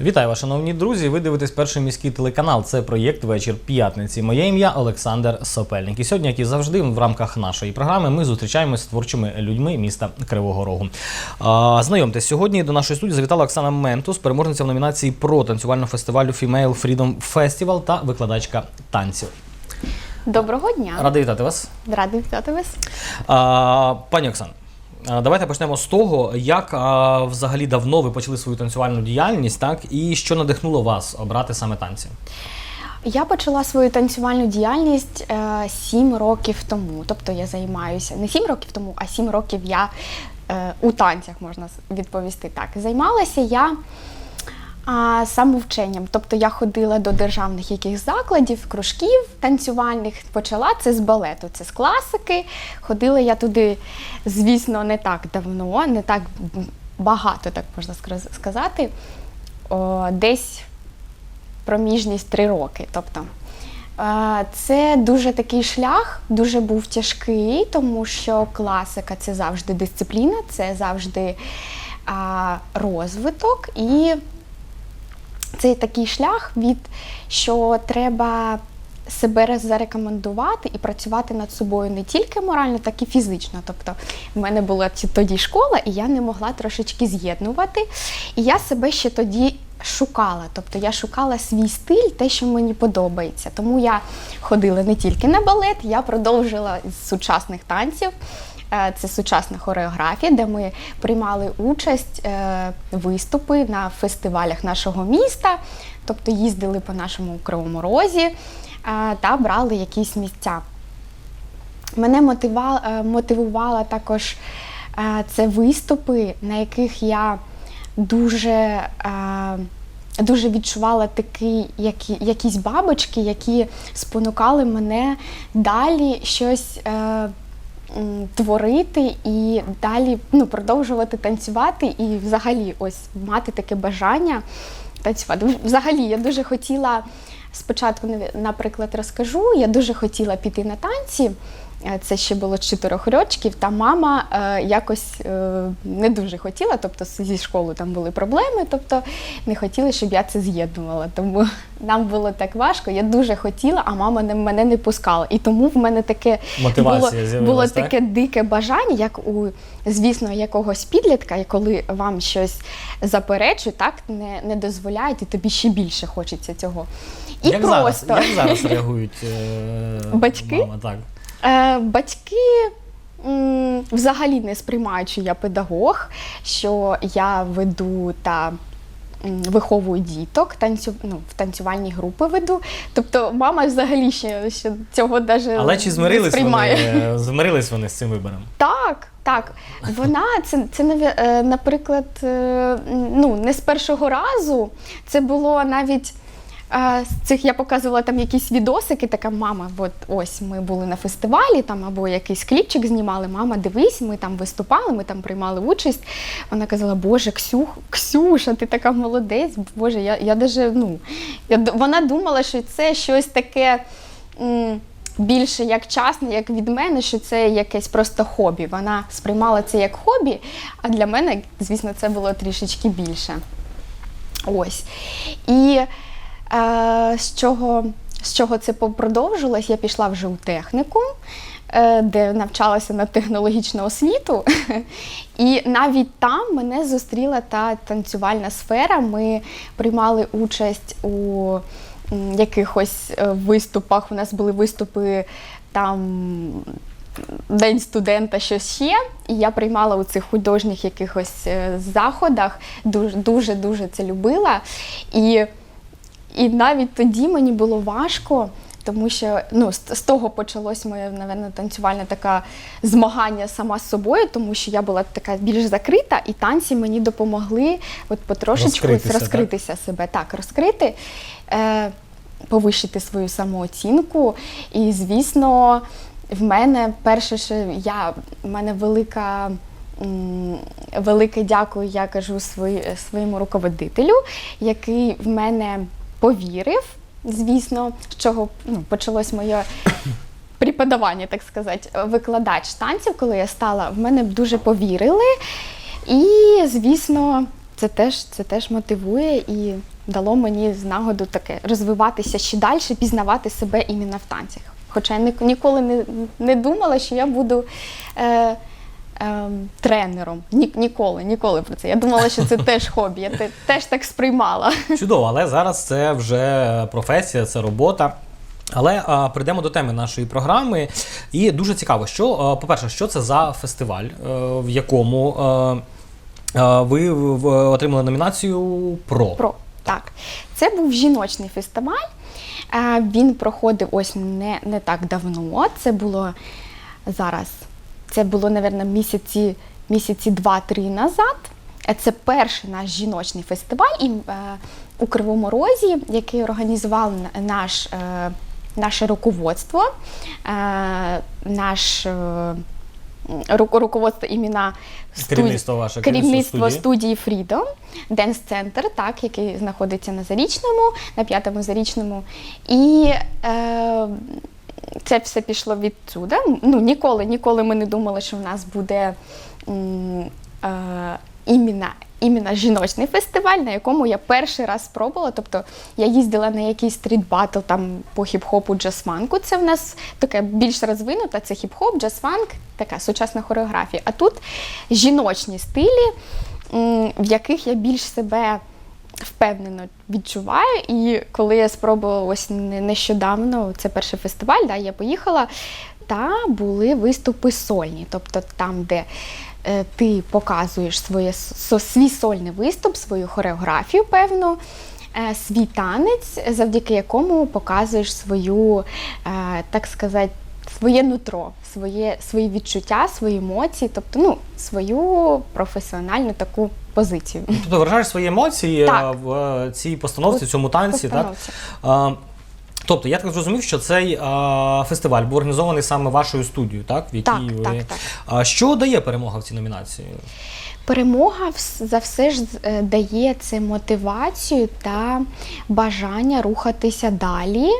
Вітаю вас, шановні друзі. Ви дивитесь перший міський телеканал. Це проєкт Вечір п'ятниці. Моє ім'я Олександр Сопельник. І сьогодні, як і завжди, в рамках нашої програми ми зустрічаємося з творчими людьми міста Кривого Рогу. А, знайомтесь, сьогодні до нашої студії завітала Оксана Ментус, переможниця в номінації про танцювального фестивалю Female Freedom Festival та викладачка танців. Доброго дня. Радий вітати вас. Радий вітати вас. А, пані Оксано, а, давайте почнемо з того, як а, взагалі давно ви почали свою танцювальну діяльність, так і що надихнуло вас обрати саме танці. Я почала свою танцювальну діяльність е, років тому. Тобто я займаюся не сім років тому, а сім років я е, у танцях можна відповісти так. Займалася я а, самовченням. Тобто я ходила до державних яких закладів, кружків танцювальних. Почала це з балету, це з класики. Ходила я туди, звісно, не так давно, не так багато, так можна сказати. О, десь проміжність три роки. Тобто е, це дуже такий шлях, дуже був тяжкий, тому що класика це завжди дисципліна, це завжди розвиток. І це такий шлях від що треба. Себе зарекомендувати і працювати над собою не тільки морально, так і фізично. Тобто, в мене була тоді школа, і я не могла трошечки з'єднувати. І я себе ще тоді шукала. Тобто я шукала свій стиль, те, що мені подобається. Тому я ходила не тільки на балет, я продовжила з сучасних танців. Е, Це сучасна хореографія, де ми приймали участь е, виступи на фестивалях нашого міста, тобто їздили по нашому кривому розі е, та брали якісь місця. Мене мотивувала також це виступи, на яких я дуже, дуже відчувала такі, які, якісь бабочки, які спонукали мене далі щось. Творити і далі ну, продовжувати танцювати, і взагалі ось мати таке бажання танцювати. Взагалі, я дуже хотіла спочатку, наприклад, розкажу, я дуже хотіла піти на танці. Е, Це ще було чотирьох років, та мама е, якось е, не дуже хотіла, тобто зі школою там були проблеми, тобто не хотіли, щоб я це з'єднувала. Тому нам було так важко. Я дуже хотіла, а мама не, мене не пускала. І тому в мене таке Мотивація було, було так? таке дике бажання, як у, звісно, якогось підлітка, і коли вам щось заперечують, так не, не дозволяють, і тобі ще більше хочеться цього. І як, просто зараз, як зараз реагують е, Батьки? Мама, так. Е, батьки. м, Взагалі не сприймають, що я педагог, що я веду та м, виховую діток, танцю, ну, в танцювальні групи веду. Тобто мама взагалі ще, ще цього навіть Але чи не змирились сприймає. вони, змирились вони з цим вибором? Так, так. Вона це, це наві- е, наприклад, е, ну не з першого разу. Це було навіть. Е, З цих я показувала там якісь відосики, така мама, от ось ми були на фестивалі там або якийсь кліпчик знімали. Мама, дивись, ми там виступали, ми там приймали участь. Вона казала, Боже, Ксюх, Ксюша, ти така молодець. Боже, я, я даже, ну я, вона думала, що це щось таке. м, більше як часне, як від мене, що це якесь просто хобі. Вона сприймала це як хобі, а для мене, звісно, це було трішечки більше. Ось. І з, чого, з чого це продовжилось, я пішла вже у технікум. е, Де навчалася на технологічну освіту, і навіть там мене зустріла та танцювальна сфера. Ми приймали участь у якихось е, виступах. У нас були виступи там День студента, щось ще. І я приймала у цих художніх якихось е, заходах. Дуже дуже дуже це любила. І, і навіть тоді мені було важко. Тому що ну, з, того почалось моє, напевно, танцювальне таке змагання сама з собою, тому що я була така більш закрита, і танці мені допомогли от потрошечку Розкритися, так? себе, так, розкрити, е, повищити свою самооцінку. І, звісно, в мене перше, що я, в мене велика. Велике дякую, я кажу свої, своєму руководителю, який в мене повірив, звісно, з чого ну, почалось моє преподавання, так сказати, викладач танців, коли я стала, в мене дуже повірили. І, звісно, це теж, це теж мотивує і дало мені з нагоду таке розвиватися ще далі, пізнавати себе іменно в танцях. Хоча я ні- ніколи не, не думала, що я буду е, е, тренером. Ні, ніколи, ніколи про це. Я думала, що це теж хобі. Я те, теж так сприймала. Чудово, але зараз це вже професія, це робота. Але а, прийдемо до теми нашої програми. І дуже цікаво, що, а, по-перше, що це за фестиваль, е, в якому е, е, ви отримали номінацію ПРО. Про так, це був жіночний фестиваль. Е, Він проходив ось не, не так давно. Це було зараз. Це було, напевно, місяці, місяці два-три назад. Це перший наш жіночний фестиваль і, е, у Кривому Розі, який організував наш, е, наше руководство, е, наш. е, руководство імена студії- Керівництво ваше, керівництво керівництво студії Freedom, Dance Center, так, який знаходиться на Зарічному, на п'ятому Зарічному. І е, це все пішло відсюди. Ну, ніколи, ніколи ми не думали, що в нас буде е, іменно, жіночний фестиваль, на якому я перший раз спробувала. Тобто я їздила на якийсь стріт батл там по хіп-хопу джаз-фанку. Це в нас таке більш розвинута, це хіп-хоп, джаз-фанк, така сучасна хореографія. А тут жіночні стилі, в яких я більш себе впевнено відчуваю. І коли я спробувала ось нещодавно, це перший фестиваль, да, я поїхала, та були виступи сольні. Тобто там, де е, ти показуєш своє, свій сольний виступ, свою хореографію певну. е, Свій танець, завдяки якому показуєш свою, е, так сказати, своє нутро, своє, свої відчуття, свої емоції, тобто ну, свою професіональну таку позицію. Тобто виражаєш свої емоції Так. е, в е, цій постановці, в цьому танці. Постановці. А, Тобто, я так зрозумів, що цей а, фестиваль був організований саме вашою студією, так? В якій Так, ви... так, так. А, що дає перемога в цій номінації? Перемога за все ж е, дає це мотивацію та бажання рухатися далі,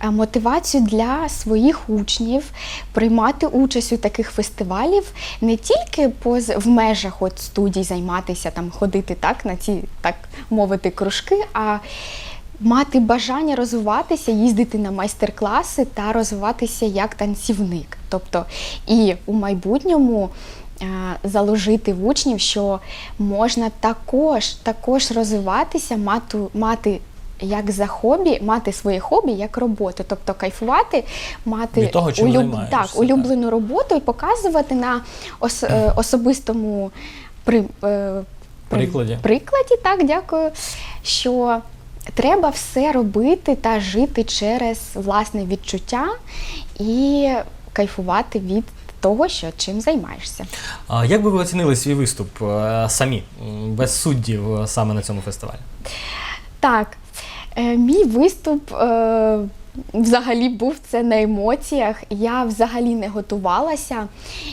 е, мотивацію для своїх учнів приймати участь у таких фестивалів, не тільки поз в межах от студій займатися, там ходити так на ці так мовити кружки, а мати бажання розвиватися, їздити на майстер-класи та розвиватися як танцівник. Тобто і у майбутньому е, заложити в учнів, що можна також, також розвиватися, мати, мати як за хобі, мати своє хобі як роботу, тобто кайфувати, мати Від того, чим займаєшся, так, так. улюблену роботу і показувати на ос, е, особистому при, е, при- Прикладі. прикладі, так, дякую. Що треба все робити та жити через власне відчуття і кайфувати від того, що чим займаєшся. А, як би ви оцінили свій виступ е, самі, без суддів е, саме на цьому фестивалі? Так, е, мій виступ взагалі був це на емоціях. Я взагалі не готувалася.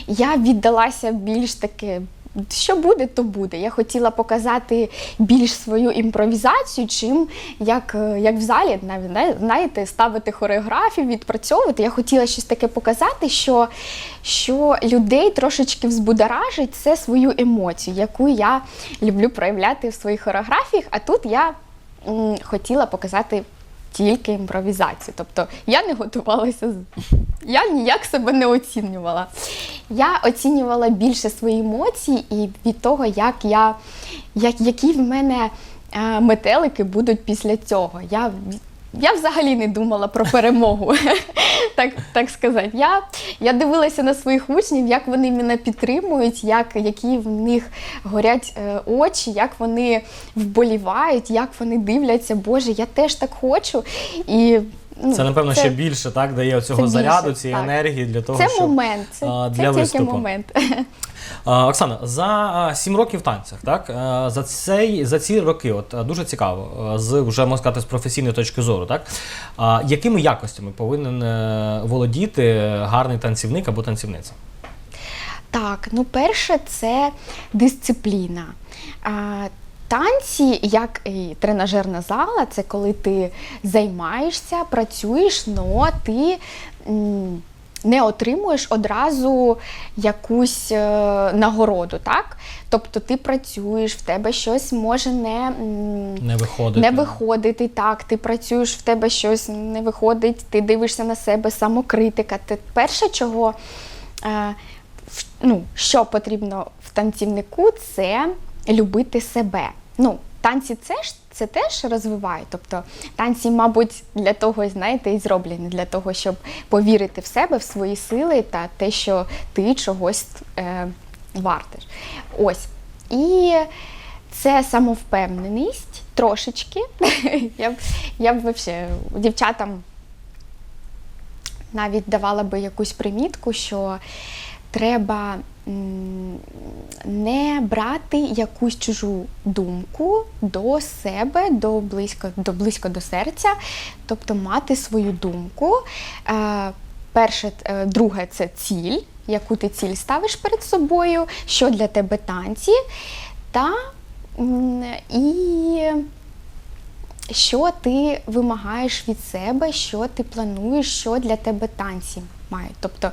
Я віддалася більш таки. Що буде, то буде. Я хотіла показати більш свою імпровізацію, чим як, е, як в залі, навіть знаєте, ставити хореографію, відпрацьовувати. Я хотіла щось таке показати, що, що людей трошечки взбудоражить це свою емоцію, яку я люблю проявляти в своїх хореографіях. А тут я м, хотіла показати тільки імпровізацію. Тобто я не готувалася, я ніяк себе не оцінювала. Я оцінювала більше свої емоції і від того, як я, як, які в мене е, метелики будуть після цього. Я, я взагалі не думала про перемогу, так, так сказати. Я, я дивилася на своїх учнів, як вони мене підтримують, як, які в них горять е, очі, як вони вболівають, як вони дивляться, Боже, я теж так хочу. І, ну, Це, напевно, ще більше так, дає цього це заряду, більше, цієї так. енергії для того, Це щоб... момент, це, а, це для тільки виступу. момент. А, Оксана, за сім років в танцях, так за цей за ці роки, от дуже цікаво, з вже можна сказати з професійної точки зору, так а, якими якостями повинен е, володіти гарний танцівник або танцівниця? Так, ну перше, це дисципліна. А, Танці, як і тренажерна зала, це коли ти займаєшся, працюєш, але ти не отримуєш одразу якусь е, нагороду, так? Тобто ти працюєш, в тебе щось може не, Не виходить. не виходити, так, ти працюєш, в тебе щось не виходить, ти дивишся на себе, самокритика. Ти перше, чого, е, ну, що потрібно в танцівнику, це любити себе. Ну, танці це ж це теж розвиває. Тобто танці, мабуть, для того, знаєте, і зроблені для того, щоб повірити в себе, в свої сили та те, що ти чогось е, вартиш. Ось. І це самовпевненість трошечки. я б, я б вообще дівчатам навіть давала би якусь примітку, що треба не брати якусь чужу думку до себе, до близько до, близько до серця, тобто мати свою думку. Е, перше, е, друге це ціль, яку ти ціль ставиш перед собою, що для тебе танці, та і що ти вимагаєш від себе, що ти плануєш, що для тебе танці мають. Тобто,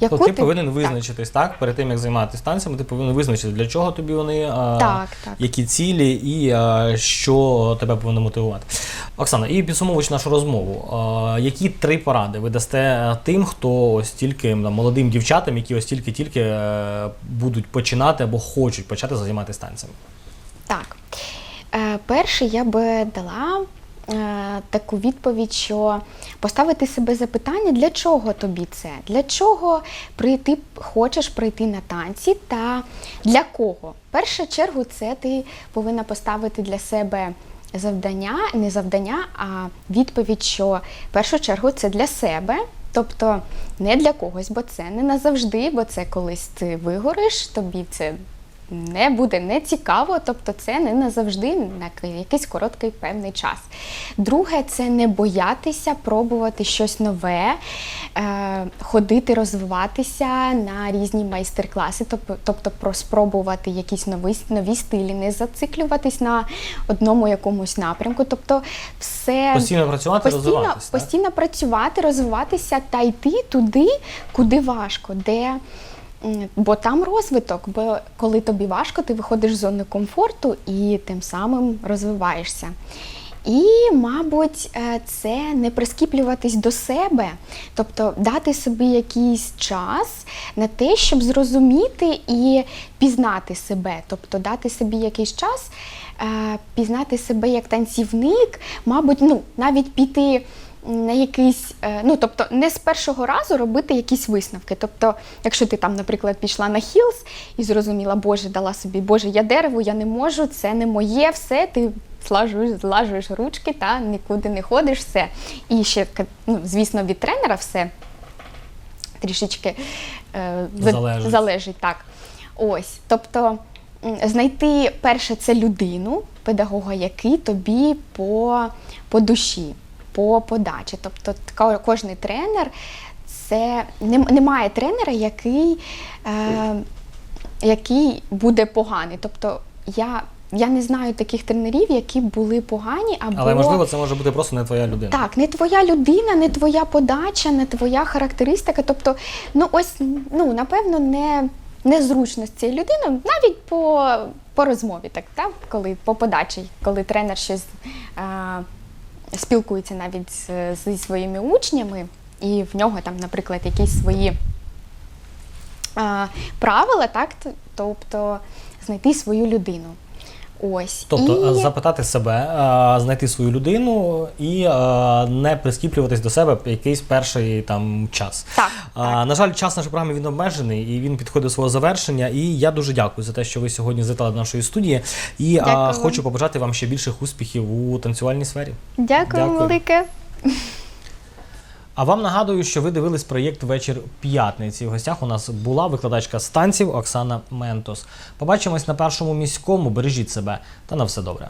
яку То ти повинен визначитись, так? Перед тим як займатися танцями, ти повинен визначити, для чого тобі вони, Так, так. які цілі і а, що тебе повинно мотивувати. Оксана, і підсумовуючи нашу розмову, а, які три поради ви дасте тим, хто ось тільки молодим дівчатам, які ось тільки-тільки е, будуть починати або хочуть почати займатися танцями? Так. Е, перше, я би дала таку відповідь, що поставити себе запитання, для чого тобі це? Для чого прийти, хочеш прийти на танці та для кого? В першу чергу, це ти повинна поставити для себе завдання, не завдання, а відповідь, що в першу чергу це для себе. Тобто не для когось, бо це не назавжди, бо це колись ти вигориш, тобі це не буде не цікаво, тобто це не назавжди на якийсь короткий певний час. Друге, це не боятися пробувати щось нове, е, ходити, розвиватися на різні майстер-класи, тобто, про спробувати якісь нові, нові стилі, не зациклюватись на одному якомусь напрямку. Тобто, все Постійно працювати, постійно, розвиватись. так? постійно працювати, розвиватися та йти туди, куди важко, де. Бо там розвиток, бо коли тобі важко, ти виходиш з зони комфорту і тим самим розвиваєшся. І, мабуть, е, це не прискіплюватись до себе, тобто дати собі якийсь час на те, щоб зрозуміти і пізнати себе, тобто дати собі якийсь час, е, пізнати себе як танцівник, мабуть, ну навіть піти на якийсь, е, ну тобто не з першого разу робити якісь висновки. Тобто, якщо ти там, наприклад, пішла на хілс і зрозуміла, Боже, дала собі, Боже, я дерево, я не можу, це не моє, все, ти злажуєш, злажуєш ручки та нікуди не ходиш, все. І ще, ну, звісно, від тренера все трішечки е, Залежить. залежить так. Ось, тобто знайти перше це людину, педагога, який тобі по, по душі, по подачі. Тобто ко- кожний тренер це немає тренера, який, е, який буде поганий. Тобто я, я не знаю таких тренерів, які були погані або Але можливо, це може бути просто не твоя людина. так, не твоя людина, не твоя подача, не твоя характеристика. Тобто, ну ось, ну напевно, не незручно з цією людиною, навіть по, по розмові, так, так, коли по подачі, коли тренер щось а, спілкується навіть зі своїми учнями, і в нього там, наприклад, якісь свої правила, так, тобто знайти свою людину. Ось. Тобто і... е, запитати себе, е, знайти свою людину і е, не прискіплюватись до себе якийсь перший там час. Так, А, На жаль, час нашої програми він обмежений і він підходить до свого завершення. І я дуже дякую за те, що ви сьогодні завітали до нашої студії. І Дякую хочу побажати вам ще більших успіхів у танцювальній сфері. Дякую, Дякую. велике. А вам нагадую, що ви дивились проєкт Вечір п'ятниці. В гостях у нас була викладачка станців Оксана Ментос. Побачимось на першому міському. Бережіть себе та на все добре.